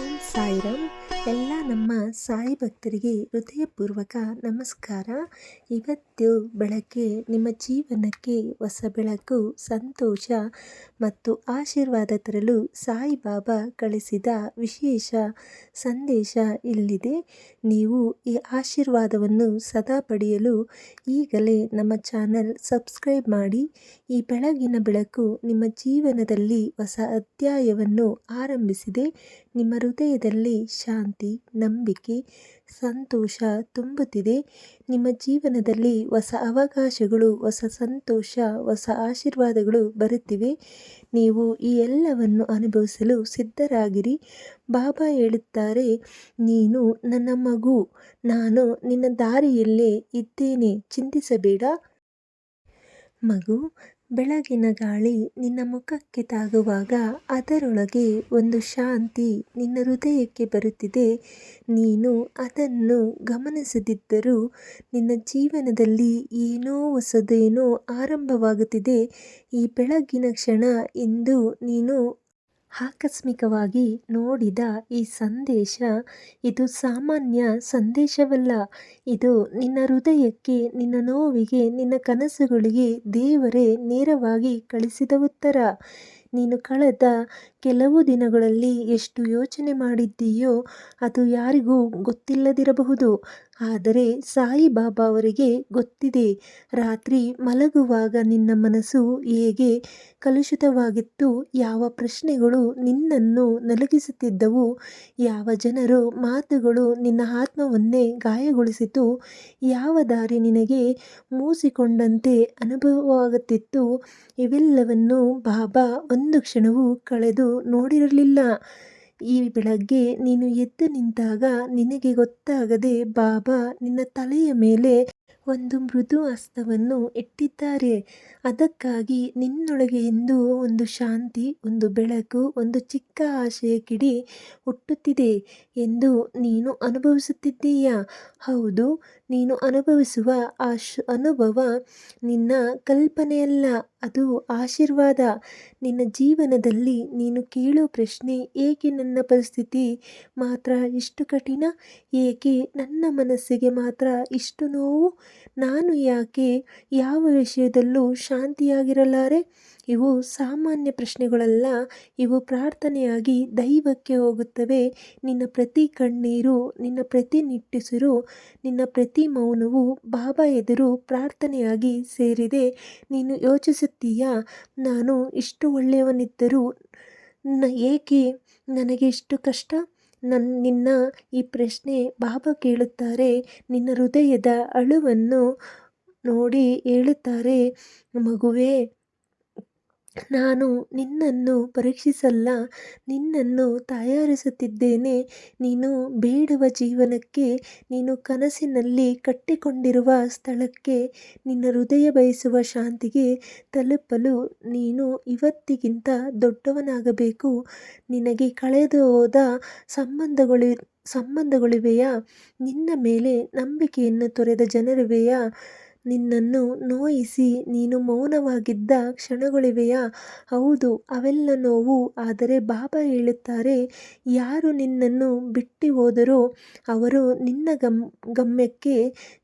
ಓಂ ಸಾಯಿರಾಮ್ ಎಲ್ಲ ನಮ್ಮ ಸಾಯಿ ಭಕ್ತರಿಗೆ ಹೃದಯಪೂರ್ವಕ ನಮಸ್ಕಾರ. ಇವತ್ತು ಬೆಳಗ್ಗೆ ನಿಮ್ಮ ಜೀವನಕ್ಕೆ ಹೊಸ ಬೆಳಕು, ಸಂತೋಷ ಮತ್ತು ಆಶೀರ್ವಾದ ತರಲು ಸಾಯಿಬಾಬಾ ಕಳಿಸಿದ ವಿಶೇಷ ಸಂದೇಶ ಇಲ್ಲಿದೆ. ನೀವು ಈ ಆಶೀರ್ವಾದವನ್ನು ಸದಾ ಪಡೆಯಲು ಈಗಲೇ ನಮ್ಮ ಚಾನಲ್ ಸಬ್ಸ್ಕ್ರೈಬ್ ಮಾಡಿ. ಈ ಬೆಳಗಿನ ಬೆಳಕು ನಿಮ್ಮ ಜೀವನದಲ್ಲಿ ಹೊಸ ಅಧ್ಯಾಯವನ್ನು ಆರಂಭಿಸಿದೆ. ನಿಮ್ಮ ಹೃದಯದಲ್ಲಿ ಶಾಂತಿ ನಂಬಿಕೆ, ಸಂತೋಷ ತುಂಬುತ್ತಿದೆ. ನಿಮ್ಮ ಜೀವನದಲ್ಲಿ ಹೊಸ ಅವಕಾಶಗಳು, ಹೊಸ ಸಂತೋಷ, ಹೊಸ ಆಶೀರ್ವಾದಗಳು ಬರುತ್ತಿವೆ. ನೀವು ಈ ಎಲ್ಲವನ್ನು ಅನುಭವಿಸಲು ಸಿದ್ಧರಾಗಿರಿ. ಬಾಬಾ ಹೇಳುತ್ತಾರೆ, ನೀನು ನನ್ನ ಮಗು, ನಾನು ನಿನ್ನ ದಾರಿಯಲ್ಲೇ ಇದ್ದೇನೆ, ಚಿಂತಿಸಬೇಡ. ಮಗು ಬೆಳಗಿನ ಗಾಳಿ ನಿನ್ನ ಮುಖಕ್ಕೆ ತಾಗುವಾಗ ಅದರೊಳಗೆ ಒಂದು ಶಾಂತಿ ನಿನ್ನ ಹೃದಯಕ್ಕೆ ಬರುತ್ತಿದೆ. ನೀನು ಅದನ್ನು ಗಮನಿಸದಿದ್ದರೂ ನಿನ್ನ ಜೀವನದಲ್ಲಿ ಏನೋ ಹೊಸದೇನೋ ಆರಂಭವಾಗುತ್ತಿದೆ. ಈ ಬೆಳಗಿನ ಕ್ಷಣ ಇಂದು ನೀನು ಆಕಸ್ಮಿಕವಾಗಿ ನೋಡಿದ ಈ ಸಂದೇಶ, ಇದು ಸಾಮಾನ್ಯ ಸಂದೇಶವಲ್ಲ. ಇದು ನಿನ್ನ ಹೃದಯಕ್ಕೆ, ನಿನ್ನ ನೋವಿಗೆ, ನಿನ್ನ ಕನಸುಗಳಿಗೆ ದೇವರೇ ನೇರವಾಗಿ ಕಳಿಸಿದ ಉತ್ತರ. ನೀನು ಕಳೆದ ಕೆಲವು ದಿನಗಳಲ್ಲಿ ಎಷ್ಟು ಯೋಚನೆ ಮಾಡಿದ್ದೀಯೋ ಅದು ಯಾರಿಗೂ ಗೊತ್ತಿಲ್ಲದಿರಬಹುದು. ಆದರೆ ಸಾಯಿಬಾಬಾ ಅವರಿಗೆ ಗೊತ್ತಿದೆ. ರಾತ್ರಿ ಮಲಗುವಾಗ ನಿನ್ನ ಮನಸ್ಸು ಹೇಗೆ ಕಲುಷಿತವಾಗಿತ್ತು, ಯಾವ ಪ್ರಶ್ನೆಗಳು ನಿನ್ನನ್ನು ನಲಗಿಸುತ್ತಿದ್ದವು, ಯಾವ ಜನರು ಮಾತುಗಳು ನಿನ್ನ ಆತ್ಮವನ್ನೇ ಗಾಯಗೊಳಿಸಿತು, ಯಾವ ದಾರಿ ನಿನಗೆ ಮೂಸಿಕೊಂಡಂತೆ ಅನುಭವವಾಗುತ್ತಿತ್ತು, ಇವೆಲ್ಲವನ್ನು ಬಾಬಾ ಒಂದು ಕ್ಷಣವೂ ಕಳೆದು ನೋಡಿರಲಿಲ್ಲ. ಈ ಬೆಳಗ್ಗೆ ನೀನು ಎದ್ದು ನಿಂತಾಗ ನಿನಗೆ ಗೊತ್ತಾಗದೆ ಬಾಬಾ ನಿನ್ನ ತಲೆಯ ಮೇಲೆ ಒಂದು ಮೃದು ಹಸ್ತವನ್ನು ಇಟ್ಟಿದ್ದಾರೆ. ಅದಕ್ಕಾಗಿ ನಿನ್ನೊಳಗೆ ಎಂದು ಒಂದು ಶಾಂತಿ, ಒಂದು ಬೆಳಕು, ಒಂದು ಚಿಕ್ಕ ಆಶೆಯ ಕಿಡಿ ಹುಟ್ಟುತ್ತಿದೆ ಎಂದು ನೀನು ಅನುಭವಿಸುತ್ತಿದ್ದೀಯಾ? ಹೌದು ನೀನು ಅನುಭವಿಸುವ ಆ ಅನುಭವ ನಿನ್ನ ಕಲ್ಪನೆಯಲ್ಲ, ಅದು ಆಶೀರ್ವಾದ. ನಿನ್ನ ಜೀವನದಲ್ಲಿ ನೀನು ಕೇಳೋ ಪ್ರಶ್ನೆ, ಏಕೆ ನನ್ನ ಪರಿಸ್ಥಿತಿ ಮಾತ್ರ ಇಷ್ಟು ಕಠಿಣ? ಏಕೆ ನನ್ನ ಮನಸ್ಸಿಗೆ ಮಾತ್ರ ಇಷ್ಟು ನೋವು? ನಾನು ಯಾಕೆ ಯಾವ ವಿಷಯದಲ್ಲೂ ಶಾಂತಿಯಾಗಿರಲಾರೆ? ಇವು ಸಾಮಾನ್ಯ ಪ್ರಶ್ನೆಗಳಲ್ಲ, ಇವು ಪ್ರಾರ್ಥನೆಯಾಗಿ ದೈವಕ್ಕೆ ಹೋಗುತ್ತವೆ. ನಿನ್ನ ಪ್ರತಿ ಕಣ್ಣೀರು, ನಿನ್ನ ಪ್ರತಿ ನಿಟ್ಟುಸಿರು, ನಿನ್ನ ಪ್ರತಿ ಮೌನವು ಬಾಬಾ ಎದುರು ಪ್ರಾರ್ಥನೆಯಾಗಿ ಸೇರಿದೆ. ನೀನು ಯೋಚಿಸುತ್ತೀಯಾ, ನಾನು ಇಷ್ಟು ಒಳ್ಳೆಯವನಿದ್ದರೂ ಏಕೆ ನನಗೆ ಇಷ್ಟು ಕಷ್ಟ? ನನ್ನ ನಿನ್ನ ಈ ಪ್ರಶ್ನೆ ಬಾಬಾ ಕೇಳುತ್ತಾರೆ. ನಿನ್ನ ಹೃದಯದ ಅಳುವನ್ನು ನೋಡಿ ಹೇಳುತ್ತಾರೆ, ಮಗುವೇ ನಾನು ನಿನ್ನನ್ನು ಪರೀಕ್ಷಿಸಲ್ಲ, ನಿನ್ನನ್ನು ತಯಾರಿಸುತ್ತಿದ್ದೇನೆ. ನೀನು ಬೇಡುವ ಜೀವನಕ್ಕೆ, ನೀನು ಕನಸಿನಲ್ಲಿ ಕಟ್ಟಿಕೊಂಡಿರುವ ಸ್ಥಳಕ್ಕೆ, ನಿನ್ನ ಹೃದಯ ಬಯಸುವ ಶಾಂತಿಗೆ ತಲುಪಲು ನೀನು ಇವತ್ತಿಗಿಂತ ದೊಡ್ಡವನಾಗಬೇಕು. ನಿನಗೆ ಕಳೆದು ಹೋದ ಸಂಬಂಧಗಳು, ಸಂಬಂಧಗಳಿವೆಯಾ? ನಿನ್ನ ಮೇಲೆ ನಂಬಿಕೆಯನ್ನು ತೊರೆದ ಜನರಿವೆಯಾ? ನಿನ್ನನ್ನು ನೋಯಿಸಿ ನೀನು ಮೌನವಾಗಿದ್ದ ಕ್ಷಣಗಳಿವೆಯಾ? ಹೌದು, ಅವೆಲ್ಲ ನೋವು. ಆದರೆ ಬಾಬಾ ಹೇಳುತ್ತಾರೆ, ಯಾರು ನಿನ್ನನ್ನು ಬಿಟ್ಟು ಹೋದರೋ ಅವರು ನಿನ್ನ ಗಮ್, ಗಮ್ಯಕ್ಕೆ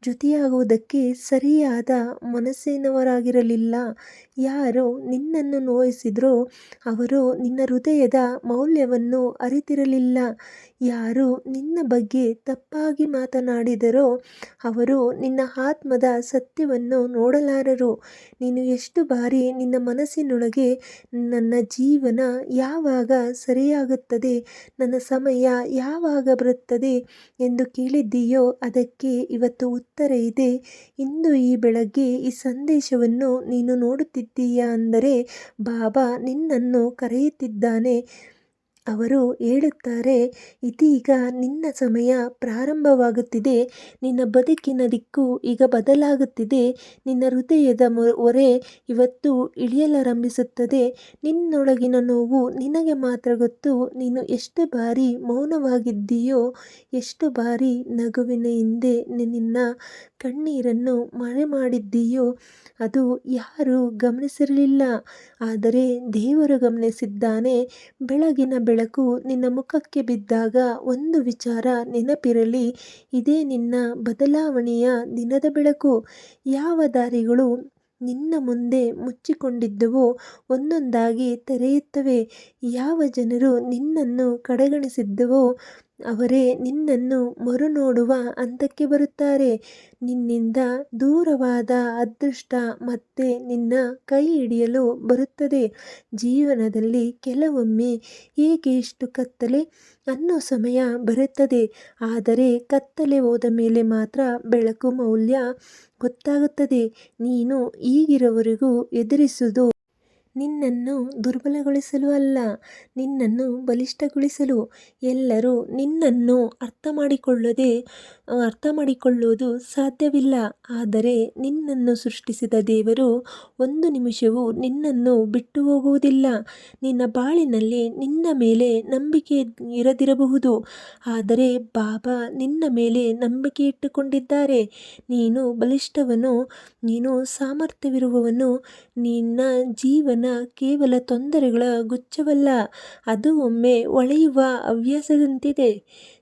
ಜೊತೆಯಾಗುವುದಕ್ಕೆ ಸರಿಯಾದ ಮನಸ್ಸಿನವರಾಗಿರಲಿಲ್ಲ. ಯಾರು ನಿನ್ನನ್ನು ನೋಯಿಸಿದ್ರೋ ಅವರು ನಿನ್ನ ಹೃದಯದ ಮೌಲ್ಯವನ್ನು ಅರಿತಿರಲಿಲ್ಲ. ಯಾರು ನಿನ್ನ ಬಗ್ಗೆ ತಪ್ಪಾಗಿ ಮಾತನಾಡಿದರೋ ಅವರು ನಿನ್ನ ಆತ್ಮದ ಸತ್ಯವನ್ನು ನೋಡಲಾರರು. ನೀನು ಎಷ್ಟು ಬಾರಿ ನಿನ್ನ ಮನಸ್ಸಿನೊಳಗೆ ನನ್ನ ಜೀವನ ಯಾವಾಗ ಸರಿಯಾಗುತ್ತದೆ, ನನ್ನ ಸಮಯ ಯಾವಾಗ ಬರುತ್ತದೆ ಎಂದು ಕೇಳಿದ್ದೀಯೋ ಅದಕ್ಕೆ ಇವತ್ತು ಉತ್ತರ ಇದೆ. ಇಂದು ಈ ಬೆಳಗ್ಗೆ ಈ ಸಂದೇಶವನ್ನು ನೀನು ನೋಡುತ್ತಿದ್ದೀಯಾ ಅಂದರೆ, ಬಾಬಾ ನಿನ್ನನ್ನು ಕರೆಯುತ್ತಿದ್ದಾನೆ. ಅವರು ಹೇಳುತ್ತಾರೆ, ಇದೀಗ ನಿನ್ನ ಸಮಯ ಪ್ರಾರಂಭವಾಗುತ್ತಿದೆ. ನಿನ್ನ ಬದುಕಿನ ದಿಕ್ಕು ಈಗ ಬದಲಾಗುತ್ತಿದೆ. ನಿನ್ನ ಹೃದಯದ ಒರೆ ಇವತ್ತು ಇಳಿಯಲಾರಂಭಿಸುತ್ತದೆ. ನಿನ್ನೊಳಗಿನ ನೋವು ನಿನಗೆ ಮಾತ್ರ ಗೊತ್ತು. ನೀನು ಎಷ್ಟು ಬಾರಿ ಮೌನವಾಗಿದ್ದೀಯೋ, ಎಷ್ಟು ಬಾರಿ ನಗುವಿನ ಹಿಂದೆ ನಿನ್ನ ಕಣ್ಣೀರನ್ನು ಮರೆ ಮಾಡಿದ್ದೀಯೋ, ಅದು ಯಾರೂ ಗಮನಿಸಿರಲಿಲ್ಲ. ಆದರೆ ದೇವರು ಗಮನಿಸಿದ್ದಾನೆ. ಬೆಳಗಿನ ಬೆಳ ಬೆಳಕು ನಿನ್ನ ಮುಖಕ್ಕೆ ಬಿದ್ದಾಗ ಒಂದು ವಿಚಾರ ನೆನಪಿರಲಿ, ಇದೇ ನಿನ್ನ ಬದಲಾವಣೆಯ ದಿನದ ಬೆಳಕು. ಯಾವ ದಾರಿಗಳು ನಿನ್ನ ಮುಂದೆ ಮುಚ್ಚಿಕೊಂಡಿದ್ದವೋ ಒಂದೊಂದಾಗಿ ತೆರೆಯುತ್ತವೆ. ಯಾವ ಜನರು ನಿನ್ನನ್ನು ಕಡೆಗಣಿಸಿದ್ದವೋ ಅವರೇ, ನಿನ್ನನ್ನು ಮರುನೋಡುವ ಹಂತಕ್ಕೆ ಬರುತ್ತಾರೆ. ನಿನ್ನಿಂದ ದೂರವಾದ ಅದೃಷ್ಟ ಮತ್ತೆ ನಿನ್ನ ಕೈ ಹಿಡಿಯಲು ಬರುತ್ತದೆ. ಜೀವನದಲ್ಲಿ ಕೆಲವೊಮ್ಮೆ ಏಕೆ ಇಷ್ಟು ಕತ್ತಲೆ ಅನ್ನೋ ಸಮಯ ಬರುತ್ತದೆ. ಆದರೆ ಕತ್ತಲೆ ಹೋದ ಮೇಲೆ ಮಾತ್ರ ಬೆಳಕು ಮೌಲ್ಯ ಗೊತ್ತಾಗುತ್ತದೆ. ನೀನು ಈಗಿರೋವರೆಗೂ ಎದುರಿಸುವುದು ನಿನ್ನನ್ನು ದುರ್ಬಲಗೊಳಿಸಲು ಅಲ್ಲ, ನಿನ್ನನ್ನು ಬಲಿಷ್ಠಗೊಳಿಸಲು. ಎಲ್ಲರೂ ನಿನ್ನನ್ನು ಅರ್ಥ ಮಾಡಿಕೊಳ್ಳದೆ ಅರ್ಥ ಮಾಡಿಕೊಳ್ಳುವುದು ಸಾಧ್ಯವಿಲ್ಲ. ಆದರೆ ನಿನ್ನನ್ನು ಸೃಷ್ಟಿಸಿದ ದೇವರು ಒಂದು ನಿಮಿಷವೂ ನಿನ್ನನ್ನು ಬಿಟ್ಟು ಹೋಗುವುದಿಲ್ಲ ನಿನ್ನ ಬಾಳಿನಲ್ಲಿ ನಿನ್ನ ಮೇಲೆ ನಂಬಿಕೆ ಇರದಿರಬಹುದು. ಆದರೆ ಬಾಬಾ ನಿನ್ನ ಮೇಲೆ ನಂಬಿಕೆ ಇಟ್ಟುಕೊಂಡಿದ್ದಾರೆ. ನೀನು ಬಲಿಷ್ಠವನು, ನೀನು ಸಾಮರ್ಥ್ಯವಿರುವವನು, ನಿನ್ನ ಜೀವನ ಕೇವಲ ತೊಂದರೆಗಳ ಗುಚ್ಛವಲ್ಲ, ಅದು ಒಮ್ಮೆ ಒಳೆಯುವ ಹವ್ಯಾಸದಂತಿದೆ.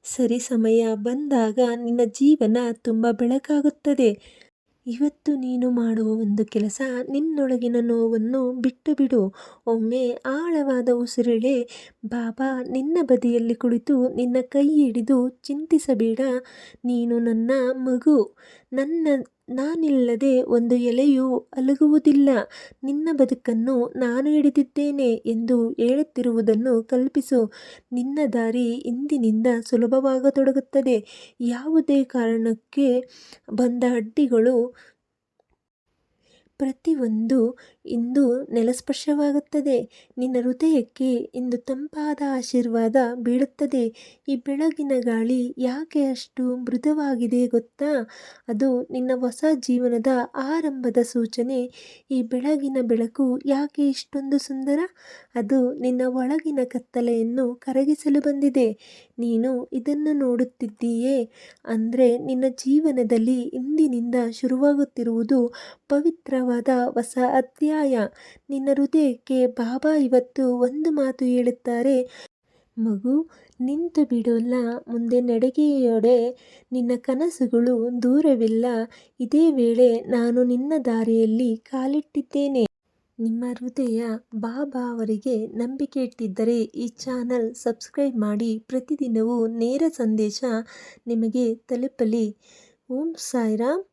ಸರಿ ಸಮಯ ಬಂದಾಗ ನಿನ್ನ ಜೀವನ ತುಂಬ ಬೆಳಕಾಗುತ್ತದೆ. ಇವತ್ತು ನೀನು ಮಾಡುವ ಒಂದು ಕೆಲಸ ನಿನ್ನೊಳಗಿನ ನೋವನ್ನು ಬಿಟ್ಟು ಬಿಡು ಒಮ್ಮೆ ಆಳವಾದ ಉಸಿರೆಳೆ ಬಾಬಾ ನಿನ್ನ ಬದಿಯಲ್ಲಿ ಕುಳಿತು ನಿನ್ನ ಕೈ ಹಿಡಿದು ಚಿಂತಿಸಬೇಡ. ನೀನು ನನ್ನ ಮಗು. ನನ್ನ ನಾನಿಲ್ಲದೆ ಒಂದು ಎಲೆಯೂ ಅಲುಗುವುದಿಲ್ಲ. ನಿನ್ನ ಬದುಕನ್ನು ನಾನು ಹಿಡಿದಿದ್ದೇನೆ ಎಂದು ಹೇಳುತ್ತಿರುವುದನ್ನು ಕಲ್ಪಿಸು. ನಿನ್ನ ದಾರಿ ಇಂದಿನಿಂದ ಸುಲಭವಾಗತೊಡಗುತ್ತದೆ. ಯಾವುದೇ ಕಾರಣಕ್ಕೆ ಬಂದ ಅಡ್ಡಿಗಳು ಪ್ರತಿಯೊಂದು ಇಂದು ನೆಲಸ್ಪರ್ಶವಾಗುತ್ತದೆ. ನಿನ್ನ ಹೃದಯಕ್ಕೆ ಇಂದು ತಂಪಾದ ಆಶೀರ್ವಾದ ಬೀಳುತ್ತದೆ. ಈ ಬೆಳಗಿನ ಗಾಳಿ ಯಾಕೆ ಅಷ್ಟು ಮೃದುವಾಗಿದೆ ಗೊತ್ತಾ? ಅದು ನಿನ್ನ ಹೊಸ ಜೀವನದ ಆರಂಭದ ಸೂಚನೆ. ಈ ಬೆಳಗಿನ ಬೆಳಕು ಯಾಕೆ ಇಷ್ಟೊಂದು ಸುಂದರ? ಅದು ನಿನ್ನ ಒಳಗಿನ ಕತ್ತಲೆಯನ್ನು ಕರಗಿಸಲು ಬಂದಿದೆ. ನೀನು ಇದನ್ನು ನೋಡುತ್ತಿದ್ದೀಯೇ? ಅಂದರೆ ನಿನ್ನ ಜೀವನದಲ್ಲಿ ಇಂದಿನಿಂದ ಶುರುವಾಗುತ್ತಿರುವುದು ಪವಿತ್ರವಾದ ಹೊಸ ಅಧ್ಯಾಯ. ನಿನ್ನ ಹೃದಯಕ್ಕೆ ಬಾಬಾ ಇವತ್ತು ಒಂದು ಮಾತು ಹೇಳುತ್ತಾರೆ. ಮಗು, ನಿಂತು ಬಿಡೋಲ್ಲ. ಮುಂದೆ ನಡೆಗೆಯೊಡೆ ನಿನ್ನ ಕನಸುಗಳು ದೂರವಿಲ್ಲ. ಇದೇ ವೇಳೆ ನಾನು ನಿನ್ನ ದಾರಿಯಲ್ಲಿ ಕಾಲಿಟ್ಟಿದ್ದೇನೆ. ನಿಮ್ಮ ಹೃದಯ ಬಾಬಾ ಅವರಿಗೆ ನಂಬಿಕೆ ಇಟ್ಟಿದ್ದರೆ ಈ ಚಾನಲ್ ಸಬ್ಸ್ಕ್ರೈಬ್ ಮಾಡಿ. ಪ್ರತಿದಿನವೂ ನೇರ ಸಂದೇಶ ನಿಮಗೆ ತಲುಪಲಿ. ಓಂ ಸಾಯಿರಾಮ್